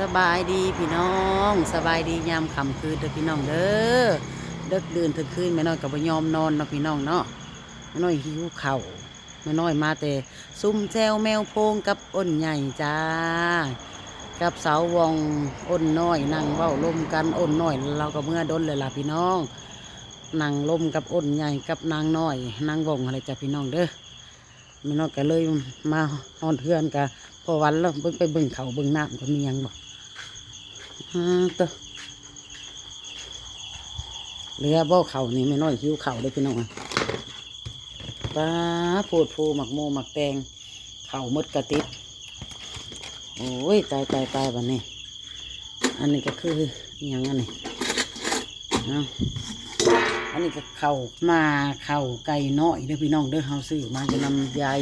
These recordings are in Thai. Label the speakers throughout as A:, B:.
A: สบายดีพี่น้อง สบายดียามค่ำคืนเด้อพี่น้องเด้อเดึกเดื่นถึงคืนแม่น้อยกับยอมนอนเนาะพี่น้องเนาะแม่น้อยหิวเข่าแม่น้อยมาแต่ซุ่มแจวแมวโพงกับอ้นใหญ่จ้า กับสาววองอ้นน้อยนั่งเว้าลมกันอ้นน้อยเราก็เมื่อดนเลยล่ะพี่น้องนั่งลมกับอ้นใหญ่กับนางน้อยนางวงอะไรจ้ะพี่น้องเด้อแม่น้อยก็เลยมาฮอนเพื่อนกะพอวันแล้วเบิ่งไปเบิ่งเขาเบิ่งน้ำก็มียังบอก อ่าตัวเรือบ่อเข่านี่ไม่น้อยหิวเข่าเลยพี่น้องป้าโพดโพหมักโมหมักแตงเข่ามดกระติดโอ้ยตายตายตายบันนี้ อันนี้ก็คืออย่างอันนี้เอาอันนี้ก็เข่ามาเข่าไก่น้อยเด้อพี่น้องเด้อเฮาซื้อมาจะนำยาย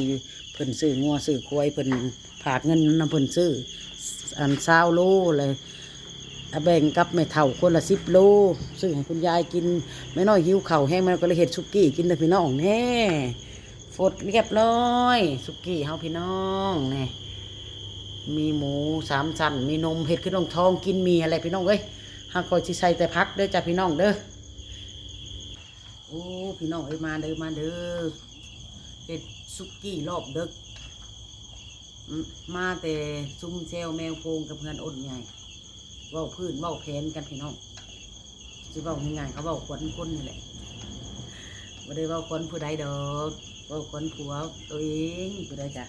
A: เพิ่นซื้องัวซื้อควายเพิ่นผากเงินนำเพิ่นซื้ออันซาวโลเลย แบ่งกับแม่เฒ่าคนละสิบโล ซึ่งให้คุณยายกินแม่น้อยหิวเข่าแห้งมันก็เลยเห็ดสุกี้กินเลยพี่น้องแน่ฟดเรียบร้อยสุกี้เฮาพี่น้องแน่มีหมูสามชั้นมีนมเห็ดขึ้นน้องทองกินมีอะไรพี่น้องเอ้ยห้าคอยชิใส่แต่พักเด้อจ้ะพี่น้องเด้อโอ้พี่น้องเอ้ยมาเด้อมาเด้อเห็ดสุกี้รอบเด้อมาแต่ซุ้มเซลแมวโพงกับเพื่อนอดใหญ่ เว้าพื้นเว้าแผนกันพี่น้องสิเว้าง่ายๆเขาเว้าขวัญคนนี่แหละไม่ได้เว้าขวัญผู้ใดดอกเว้าขวัญผัวตัวเองผู้ใดจ้ะ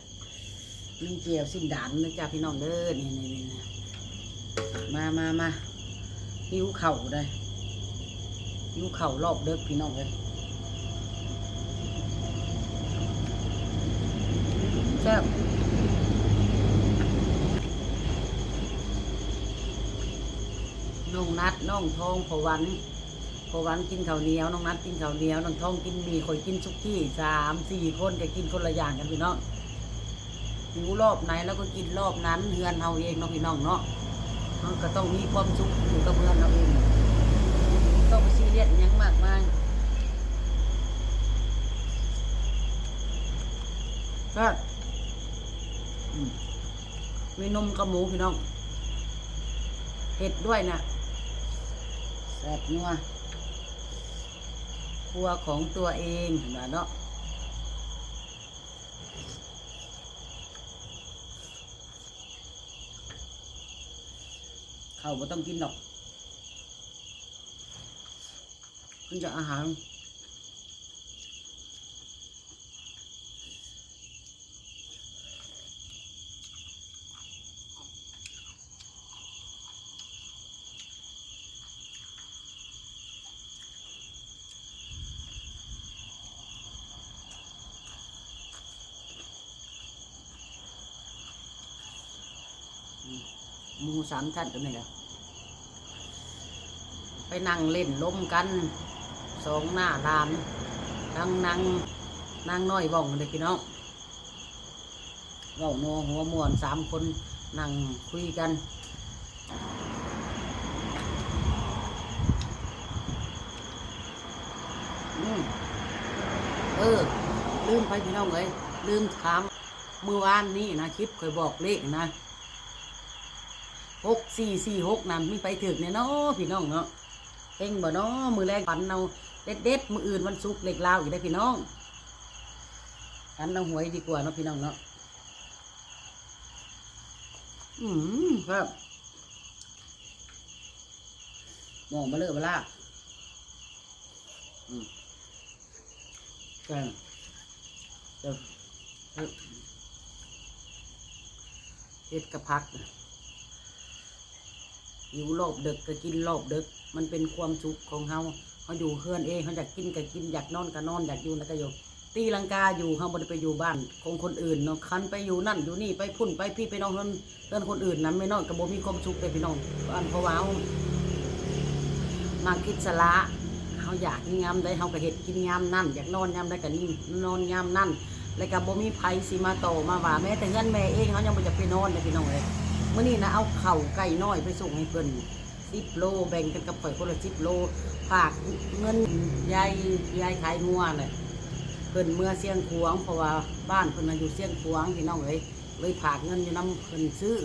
A: มีเจียวสิ้นดานนะจ้ะพี่น้องเด้อนี่นี่นี่มามามาหิวเข่าได้หิวเข่ารอบเด้อพี่น้องเลยแซ่บ น้องนัดน้องทองพอวันพอวันกินข้าวเหนียวน้องนัดกินข้าวเหนียวน้องทองกินหมีข่อยกินซุกี้สามสี่คนก็กินคนละอย่างกันพี่น้องหิวรอบไหนแล้วก็กินรอบนั้นเฮือนเฮาเองเนาะพี่น้องเนาะเราก็ต้องมีความสุขอยู่กับเพื่อนเราเองต้องไปซีเรียสยังมากมายก็มมีนมกับหมูพี่น้องเห็ดด้วยนะ แซ่บนัวครัวของตัวเองเห็นไหมเนาะเขาบ่ต้องกินหรอกขึ้นจะอาหาร มูสามชั้นตัวนี้แหละไปนั่งเล่นล้มกันสองหน้าลานนั่งนั่งนั่งน้อยว่องเลยพี่น้องเว้าโนหัวมวนสามคนนั่งคุยกันอืมเออ ลืมไปพี่น้องเลยลืมถามเมื่อวานนี้นะคลิปเคยบอกเลขนะ หกสี่สี่หกนั่นมีไปถึกเนี่ยเนาะพี่น้องเนาะเพ่งบ่เนาะมือแรกปันเอาเด็ดเด็ดมืออื่นวันศุกร์เล็กลาวอีกได้พี่น้องปันเอาหวยดีกว่าเนาะพี่น้องเนาะอืมครับมองมาเลอะมาล่าอืมแกงเด็ดกระพัก หิวรอบดึกก็กินรอบดึก มันเป็นความสุขของเฮาเขาอยู่เฮือนเองเขาอยากกินก็กินอยากนอนก็นอนอยากอยู่แล้วก็อยู่ตีลังกาอยู่เขาบ่ได้ไปอยู่บ้านของคนอื่นเนาะคันไปอยู่นั่นอยู่นี่ไปพุ่นไปพี่ไปน้องเฮือนเฮือนคนอื่นนั้นไม่นอนก็บ่มีความสุขเลยพี่น้องอันเพราะว่ามาคิดสละเขาอยากงามได้เขาก็เฮ็ดกินยามนั่นอยากนอนยามได้ก็นี่นอนยามนั่นแล้วก็บ่มีไผสิมาโตมาว่าแม้แต่เงินแม่เองเขายังบ่อยากไปนอนเลยพี่น้องเลย มื่อนี้นะเอาเข่าไก่น้อยไปส่งให้เพิ่นสิบโลแบ่งกันกับข่อยคนละสิบโลฝากเงินยายยายขายงัวเลยเพิ่นเมื่อเสียงขวางเพราะว่าบ้านเพิ่นน่ะอยู่เสียงขวางพี่น้องเลยเลยฝากเงินอยู่น้ำเพิ่นซื้อ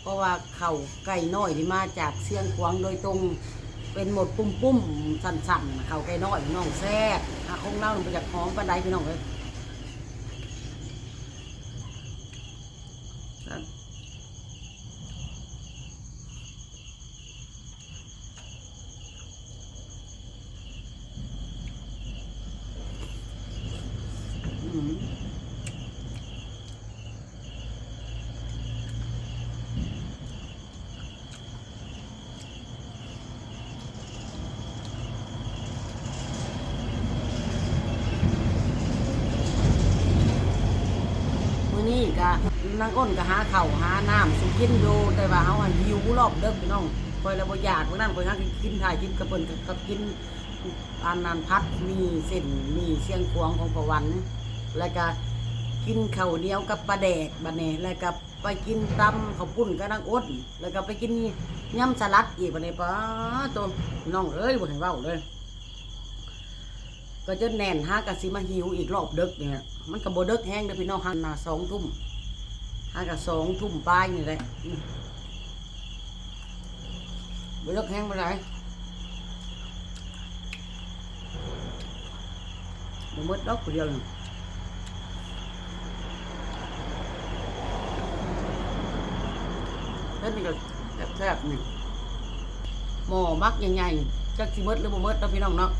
A: เพราะว่าเข่าไก่น้อยที่มาจากเชียงขวางโดยตรงเป็นหมดปุ้มปุ้มๆสั่นๆเข่าไก่น้อยพี่น้องแซ่บหาคงเล่าลงไปจากหอมปานใดพี่น้องเลย ก็นางอ้นก็หาเข้าหาน้ำสุกินอยู่แต่ว่าเฮาหิวรอบเด้อพี่น้องคอยแล้วบ่อยากมื้อนั้นคอยหากินถ่ายกินกระเปิ้นกับกินอันนันพัดมีเส้นมีเสียงควงของประวัน แล้วก็กินเข้าเหนียวกับปลาแดกบัดนี้แล้วก็ไปกินตำข้าวปุ้นกับนางอ้นแล้วก็ไปกินยำสลัดอีกบัดนี้ป้าตัวน้องเอ้ยบ่ให้เว้าเลย ก็จะแน่นหากะสิมาหิวอีกรอบดึกเนี่ยมันก็บ่ดึกแห้งเด้อพี่น้องหันนาสองทุ่มหากะสองทุ่มปลายนี่แหละบ่ดึกแห้งบ่ได้บ่มดดอกเดียวเลยแล้วนี่ก็แซ่บๆนี่หม้อมักใหญ่ๆจักสิมดหรือบ่มดเนาะพี่น้องเนาะ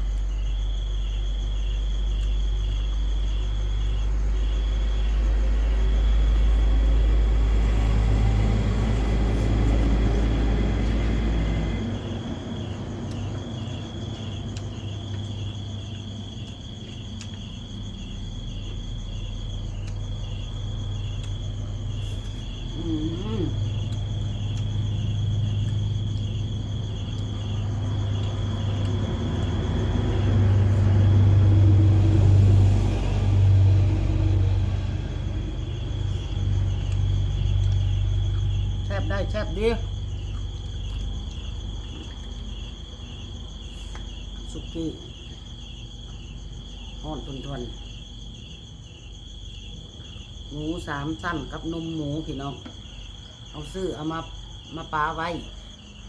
A: อืมแทบได้แทบดี สุกี้ห่อนทนทนๆหมูสามสั้นกับนมหมูพี่น้อง เอาซื้อเอามามาปาไว้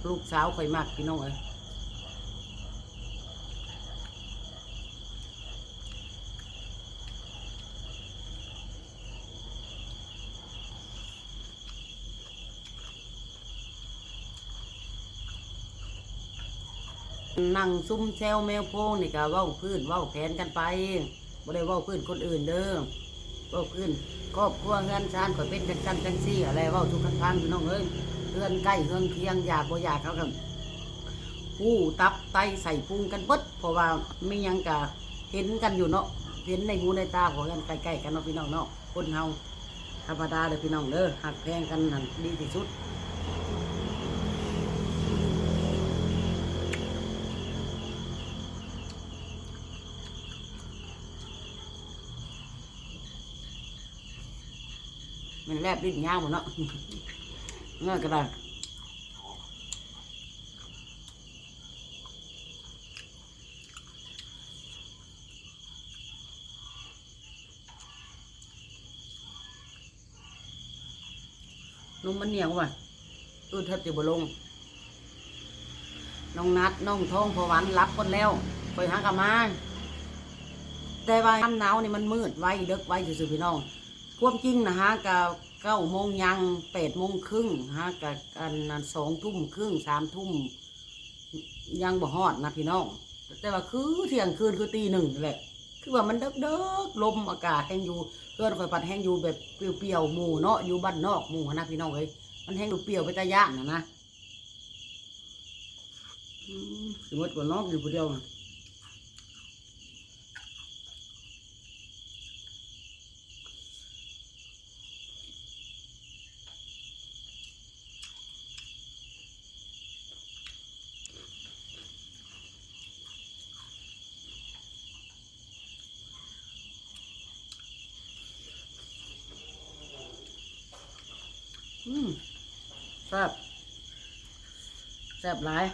A: ลูกสาวข่อยมากพี่น้องเอ้ย นั่งซุ่มแซวแมวโพงนี่ก็เว้าพื้นเว้าแผนกันไปบ่ได้เว้าพื้นคนอื่นเด้อเว้าพื้นครอบครัวเฮือนชานข่อยเป็นจังซั่นจังซี่อะไรเว้าทุกทางพี่น้องเอ้ยเฮือนใกล้เฮือนเคียงอยากบ่อยากเขากันผู้ตับไตใส่พุงกันเบิดเพราะว่าไม่ยังกะเห็นกันอยู่เนาะเห็นในหูในตาของกันใกล้ๆกันเนาะพี่น้องเนาะคนเฮาธรรมดาเลยพี่น้องเด้อหักแพงกันนั่นดีที่สุด มันแลบลิ้นยาวหมดเนาะเงยก็ได้นมมันเหนียวว่ะตู้แทบจะบ่ลง น้องนัดน้องทองพอวันรับคนแล้วไปหากลับมาแต่ว่าน้ำหนาวนี่มันมืดไว้เด็กไว้สุดๆพี่น้อง ความจริงนะฮะกะเก้าโมงยังแปดโมงครึ่งฮะกะกันนั้นสองทุ่มครึ่งสามทุ่มยังบ่ฮอดนะพี่น้อง แต่ว่าคือเที่ยงคืนคือตีหนึ่งแหละคือว่ามันเด็กๆลมอากาศแห้งอยู่เพื่อนคอยปัดแห้งอยู่แบบเปรี้ยวๆหมู่เนาะอยู่บ้านนอกหมู่นะพี่น้องเอ้ยมันแห้งดูเปรี้ยวไปตาย่านนะนะสมมติว่านอกอยู่คนเดียวนะ ซ่บแซ่บหลาย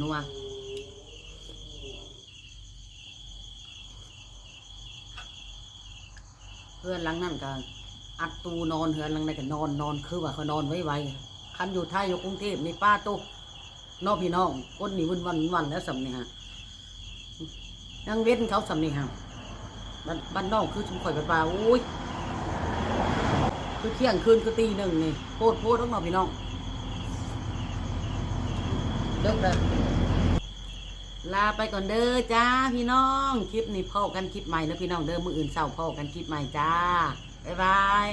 A: นัวเพื่อนหลังนั่นก็อัดตูนอนเฮือนหลังนั่นก็นอนนอนคือว่าเขานอนไว้ๆคันอยู่ไทยอยู่กรุงเทพในป้าตุกนอกพี่น้องคนนี้วันวันวันแล้วสำเนี่ย ยังเว้นเขาสำนี่ฮะบ้านบ้านนอกคือชุมข่อยบ้านป่าอุ้ยคือเที่ยงคืนคือตีหนึ่งนี่โพดโพดทั้งนอกพี่น้องเลิกเลยลาไปก่อนเด้อจ้าพี่น้องคลิปนี้พ่อกันคลิปใหม่แล้วพี่น้องเด้อมืออื่นเศร้าพ่อกันคลิปใหม่จ้าบ๊ายบาย